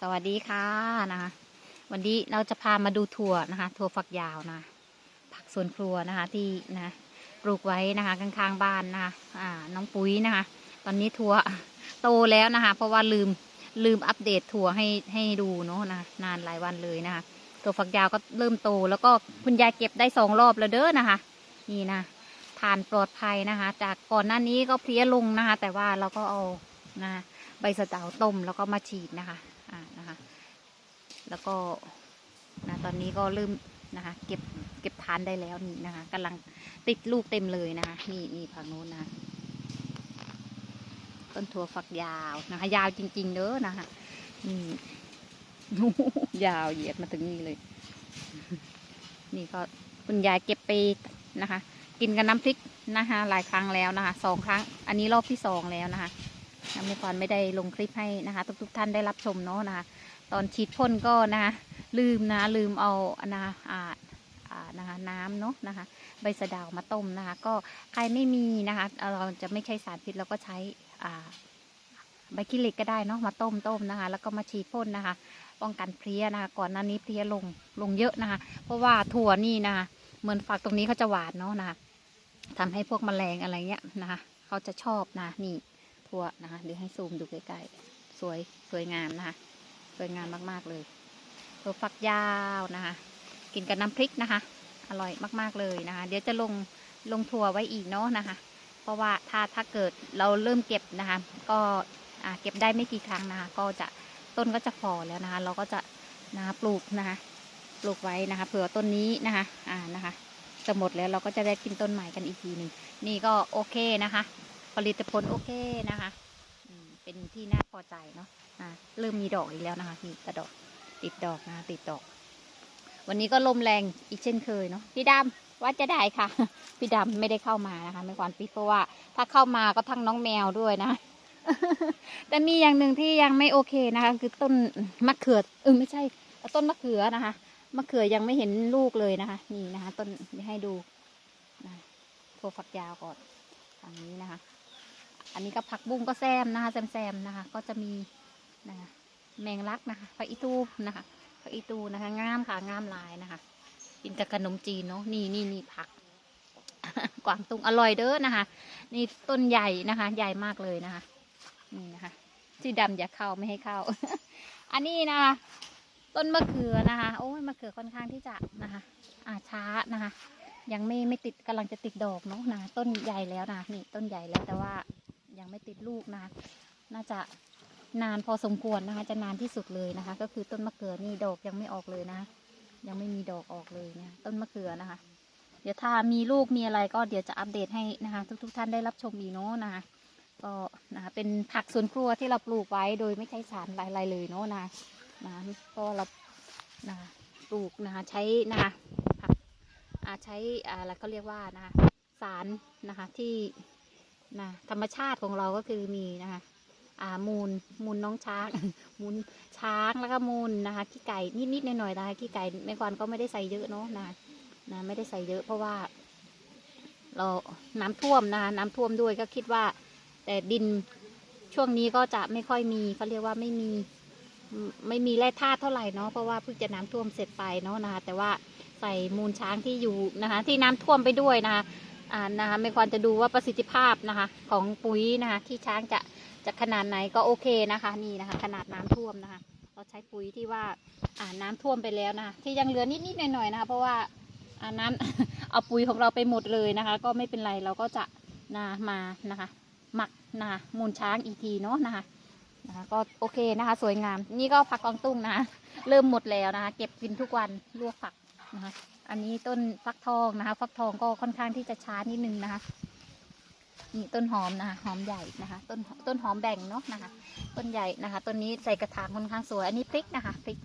สวัสดีค่ะนะคะ วันนี้เราจะพามาดูถั่วนะคะ ถั่วฝักยาวนะผักสวนครัวนะคะที่นะปลูกไว้นะคะข้างๆบ้านนะคะอ่าน้องปุ๋ยนะคะ ตอนนี้ถั่วโตแล้วนะคะ เพราะว่าลืมลืมอัปเดตถั่วให้ให้ดูเนาะนะนานหลายวันเลยนะคะถั่วฝักยาวก็เริ่มโต แล้วก็คุณยายเก็บได้สองรอบแล้วเด้อนะคะ นี่นะทานปลอดภัยนะคะ จากก่อนหน้านี้ก็เพลี้ยลงนะคะ แต่ว่าเราก็เอานะใบสะเดาต้มแล้วก็มาฉีดนะคะอ่านะคะ แล้วก็นะตอนนี้ก็เริ่มนะคะ เก็บเก็บทานได้แล้วนี่นะคะกำลังติดลูกเต็มเลยนะคะ นี่นี่ฝั่งโน้นนะต้นถั่วฝักยาวนะคะ ยาวจริง ๆเด้อนะคะนี่ยาวเหยียดมาถึงนี่เลย นี่ก็คุณยายเก็บไปนะคะ กินกับน้ำพริกนะคะ หลายครั้งแล้วนะคะสองครั้ง อันนี้รอบที่สองแล้วนะคะน้ำในก่อนไม่ได้ลงคลิปให้นะคะ ทุกๆท่านได้รับชมเนาะนะคะ ตอนฉีดพ่นก็นะคะลืมนะลืมเอานะอ่าอ่านะคะน้ำเนาะนะคะใบสะดาวมาต้มนะคะก็ใครไม่มีนะคะเราจะไม่ใช้สารพิษเราก็ใช้อ่าใบขี้เหล็กก็ได้เนาะมาต้มต้มนะคะ แล้วก็มาฉีดพ่นนะคะ ป้องกันเพลี้ยนะคะ ก่อนหน้านี้เพลี้ยลงลงเยอะนะคะ เพราะว่าถั่วนี่นะคะเหมือนฝักตรงนี้เขาจะหวานเนาะนะคะทำให้พวกแมลงอะไรเงี้ยนะคะเขาจะชอบนะนี่ถั่วนะคะเดี๋ยวให้ซูมดูใกล้ๆสวยสวยงามนะคะ สวยงามมาก ๆ เลยถั่วฝักยาวนะคะ กินกับน้ำพริกนะคะ อร่อยมาก ๆ เลยนะคะ เดี๋ยวจะลงลงถั่วไว้อีกเนาะนะคะ เพราะว่าถ้าถ้าเกิดเราเริ่มเก็บนะคะ ก็อ่าเก็บได้ไม่กี่ครั้งนะคะ ก็จะต้นก็จะฟอแล้วนะคะ เราก็จะนะคะปลูกนะคะปลูกไว้นะคะ เผื่อต้นนี้นะคะอ่านะคะจะหมดแล้วเราก็จะได้กินต้นใหม่กันอีกทีหนึ่งนี่ก็โอเคนะคะ ผลิตผลโอเคนะคะเป็นที่น่าพอใจเนาะ อ่าเริ่มมีดอกอีกแล้วนะคะนี่กระดอกติดดอกนะติดดอก วันนี้ก็ลมแรงอีกเช่นเคยเนาะพี่ดำว่าจะได้ค่ะ พี่ดำไม่ได้เข้ามานะคะไม่ควรปิดเพราะว่า ถ้าเข้ามาก็ทั้งน้องแมวด้วยนะ แต่มีอย่างหนึ่งที่ยังไม่โอเคนะคะ คือต้นมะเขือเออไม่ใช่ต้นมะเขือนะคะมะเขือยังไม่เห็นลูกเลยนะคะ นี่นะคะ ต้นให้ดูนะโทรฝักยาวก่อนฝั่งนี้นะคะ อันนี้ก็ผักบุ้งก็แซมนะคะแซมๆนะคะ ก็จะมี นะคะแมงลักนะคะผักอีตูนะคะผักอีตูนะคะงามค่ะงามลายนะคะกินกับขนมจีนเนาะนี่นี่นี่ผัก กวางตุงอร่อยเด้อนะคะ นี่ต้นใหญ่นะคะ ใหญ่มากเลยนะคะนี่นะคะที่ดำอย่าเข้าไม่ให้เข้า อันนี้นะคะต้นมะเขือนะคะ โอ้ยมะเขือค่อนข้างที่จะนะคะ อ่าช้านะคะ ยังไม่ไม่ติดกำลังจะติดดอกเนาะนะต้นใหญ่แล้วนะนี่ต้นใหญ่แล้วแต่ว่ายังไม่ติดลูกนะ น่าจะ นานพอสมควรนะคะ จะนานที่สุดเลยนะคะ ก็คือต้นมะเขือนี่ดอกยังไม่ออกเลยนะ ยังไม่มีดอกออกเลยเนี่ยต้นมะเขือนะคะ เดี๋ยวถ้ามีลูกมีอะไรก็เดี๋ยวจะอัปเดตให้นะคะ ทุกๆท่านได้รับชมอีกเนาะนะคะก็นะคะเป็นผักสวนครัวที่เราปลูกไว้โดยไม่ใช้สารอะไรเลยเนาะนะนะก็เรานะคะปลูกนะคะใช้นะคะผักใช้อะไรเขาเรียกว่านะคะสารนะคะที่นะธรรมชาติของเราก็คือมีนะคะ มูลมูลน้องช้าง มูลช้างแล้วก็มูลนะคะขี้ไก่นิดๆหน่อยๆนะคะขี้ไก่แม่กวานก็ไม่ได้ใส่เยอะเนาะนะนะไม่ได้ใส่เยอะ เพราะว่า เราน้ำท่วมนะคะน้ำท่วมด้วยก็คิดว่า แต่ดินช่วงนี้ก็จะไม่ค่อยมีเขาเรียกว่าไม่มีไม่มีแร่ธาตุเท่าไหร่เนาะเพราะว่าเพิ่งจะน้ำท่วมเสร็จไปเนาะนะคะแต่ว่าใส่มูลช้างที่อยู่นะคะ ที่น้ำท่วมไปด้วยนะคะอ่านะคะไม่ควรจะดูว่าประสิทธิภาพนะคะ ของปุ๋ยนะคะที่ช้างจะ จะขนาดไหนก็โอเคนะคะ นี่นะคะ ขนาดน้ำท่วมนะคะ เราใช้ปุ๋ยที่ว่าอ่าน้ำท่วมไปแล้วนะคะที่ยังเหลือนิดๆหน่อยๆนะคะเพราะว่าอ่าน้ำเอาปุ๋ยของเราไปหมดเลยนะคะ ก็ไม่เป็นไรเราก็จะนะมานะคะ หมักนะคะมูลช้างอีกทีเนาะนะคะนะคะ ก็โอเคนะคะ สวยงาม นี่ก็ผักกวางตุ้งนะคะเริ่มหมดแล้วนะคะ เก็บกินทุกวันลวกผักนะคะ อันนี้ต้นฟักทองนะคะ ฟักทองก็ค่อนข้างที่จะช้านิดนึงนะคะ นี่ต้นหอมนะคะหอมใหญ่นะคะต้นต้นหอมแบ่งเนาะนะคะ ต้นใหญ่นะคะต้นนี้ใส่กระถางค่อนข้างสวย อันนี้พริกนะคะพริก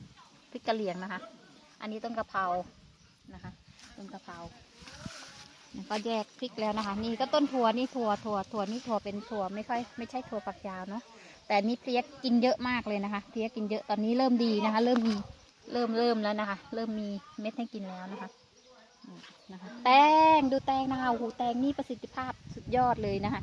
พริกกะเหรี่ยงนะคะ อันนี้ต้นกะเพรานะคะต้นกะเพราแล้วก็แยกพริกแล้วนะคะ นี่ก็ต้นถั่วนี่ถั่วถั่วถั่วนี่ถั่วเป็นถั่วไม่ค่อยไม่ใช่ถั่วฝักยาวเนาะแต่นี่เพลี้ยกินเยอะมากเลยนะคะเพลี้ยกินเยอะตอนนี้เริ่มดีนะคะ เริ่มมีเริ่มเริ่มแล้วนะคะ เริ่มมีเม็ดให้กินแล้วนะคะ นะคะแตงดูแตงนะคะโอ้โหแตงนี่ประสิทธิภาพสุดยอดเลยนะคะ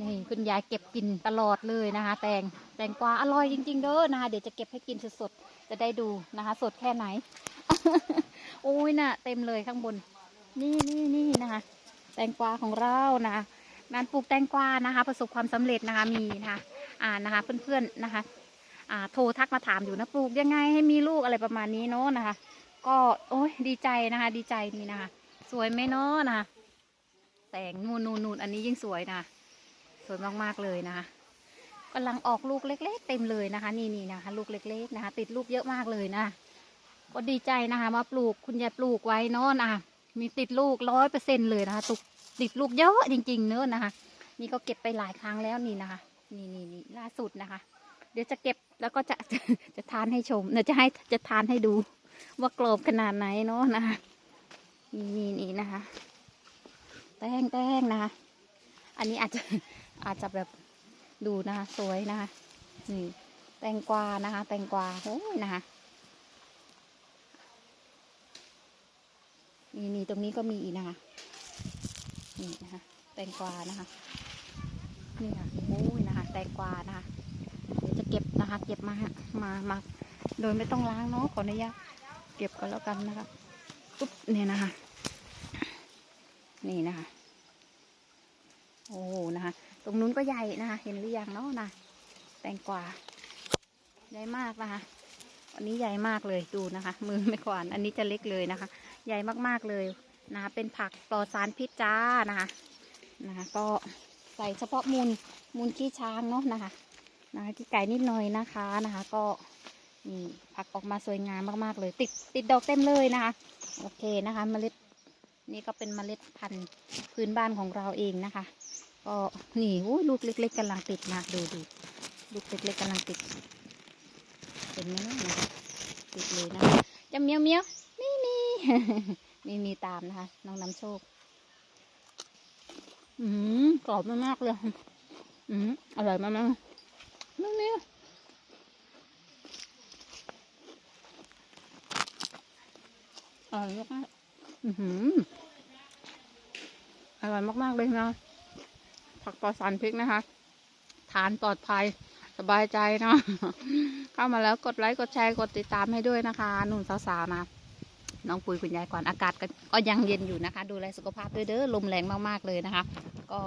นี่คุณยายเก็บกินตลอดเลยนะคะ แตงแตงกวาอร่อยจริง ๆ เด้อนะคะเดี๋ยวจะเก็บให้กินสดๆจะได้ดูนะคะ สดแค่ไหน โอ้ยน่ะ เต็มเลยข้างบน นี่นี่นี่นะคะ แตงกวาของเรานะคะงานปลูกแตงกวานะคะ ประสบความสำเร็จนะคะมีนะคะอ่านะคะ เพื่อนๆนะคะ อ่าโทรทักมาถามอยู่นะปลูกยังไงให้มีลูกอะไรประมาณนี้เนาะนะคะ ก็โอ้ยดีใจนะคะ ดีใจนี่นะคะ สวยไหมเนาะนะคะแต่งนูนนูนนูนอันนี้ยิ่งสวยนะสวยมากๆเลยนะคะกำลังออกลูกเล็ก ๆ เต็มเลยนะคะ นี่นี่นะคะ ลูกเล็ก ๆ นะคะ ติดลูกเยอะมากเลยนะ ก็ดีใจนะคะมาปลูกคุณยายปลูกไว้เนาะนะคะมีติดลูกร้อยเปอร์เซ็นเลยนะคะตุกติดลูกเยอะจริง ๆ เนอะนะคะ นี่ก็เก็บไปหลายครั้งแล้วนี่นะคะ นี่นี่นี่ล่าสุดนะคะ เดี๋ยวจะเก็บแล้วก็จะจะทานให้ชมเดี๋ยวจะให้จะทานให้ดู ว่ากรอบขนาดไหนเนาะนะคะนี่นี่นี่นะคะ แป้งแป้งนะคะอันนี้อาจจะอาจจะแบบดูนะคะสวยนะคะนี่แตงกวานะคะ แตงกวาโอ้ยนะคะนี่นี่ตรงนี้ก็มีอีกนะคะนี่นะคะแตงกวานะคะนี่ค่ะโอ้ยนะคะ แตงกวานะคะเดี๋ยวจะเก็บนะคะ เก็บมามามาโดยไม่ต้องล้างเนาะขออนุญาต เก็บกันแล้วกันนะคะปุ๊บเนี่ยนะคะ นี่นะคะ โอ้นะคะ ตรงนู้นก็ใหญ่นะคะ เห็นหรือยังเนาะนะแตงกวาใหญ่มากนะคะอันนี้ใหญ่มากเลยดูนะคะ มือไม่ขวานอันนี้จะเล็กเลยนะคะ ใหญ่มากๆเลยนะคะเป็นผักปลอดสารพิษจ้านะคะนะคะ ก็ใส่เฉพาะมูลมูลขี้ช้างเนาะนะคะนะคะขี้ไก่นิดหน่อยนะคะนะคะ ก็ นี่ผักออกมาสวยงามมากๆเลย ติดติดดอกเต็มเลยนะคะ โอเคนะคะเมล็ดนี่ก็เป็นเมล็ดพันธุ์พื้นบ้านของเราเองนะคะ ก็นี่ลูกเล็ก ๆกำลังติดนะดูดูลูกเล็กๆกำลังติดเห็นไหมเนะนะติดเลยนะคะจะเมียวเมียวนี่นี่มีมีตามนะคะ น้องน้ำโชค อืมกรอบมากๆเลย อืมอร่อยมากๆนี่นี่ อร่อยมากอือหืออร่อยมาก ๆ เลยนะ ผักปลอดสารพิษนะคะ ทานปลอดภัยสบายใจเนาะ เข้ามาแล้วกดไลค์ กดแชร์ กดติดตามให้ด้วยนะคะ หนุ่มสาวๆนะน้องปุยคุณยายก่อนอากาศก็ยังเย็นอยู่นะคะ ดูแลสุขภาพด้วยเด้อลมแรงมากๆเลยนะคะ ก็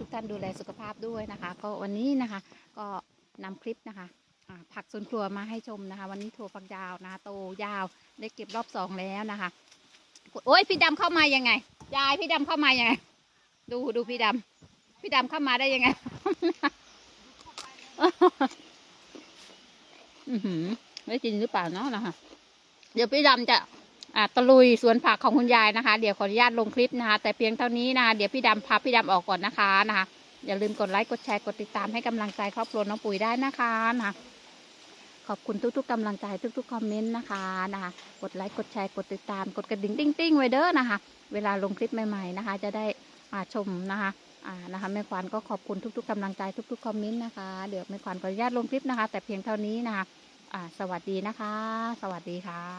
ทุกๆท่านดูแลสุขภาพด้วยนะคะ ก็วันนี้นะคะ ก็นำคลิปนะคะ ผักสวนครัวมาให้ชมนะคะ วันนี้ถั่วฝักยาวนะโตยาวได้เก็บรอบสองแล้วนะคะ โอ้ยพี่ดำเข้ามายังไงยายพี่ดำเข้ามายังไง ดูดูพี่ดำพี่ดำเข้ามาได้ยังไงอือหือไม่กินหรือเปล่าเนาะนะคะ เดี๋ยวพี่ดำจะอ่าตะลุยสวนผักของคุณยายนะคะ เดี๋ยวขออนุญาตลงคลิปนะคะ แต่เพียงเท่านี้นะคะเดี๋ยวพี่ดำพาพี่ดำออกก่อนนะคะนะคะอย่าลืมกดไลค์ กดแชร์ กดติดตามให้กำลังใจครอบครัวน้องปุ๋ยได้นะคะนะคะ ขอบคุณทุกๆกำลังใจทุกๆคอมเมนต์นะคะนะคะกดไลค์กดแชร์กดติดตามกดกระดิ่งติ้งติ้งๆไว้เด้อนะคะ เวลาลงคลิปใหม่ๆนะคะ จะได้อาชมนะคะอ่านะคะแม่ควันก็ขอบคุณทุกๆกำลังใจทุกๆคอมเมนต์นะคะ เดี๋ยวแม่ควันขออนุญาตลงคลิปนะคะ แต่เพียงเท่านี้นะคะสวัสดีนะคะ สวัสดีค่ะ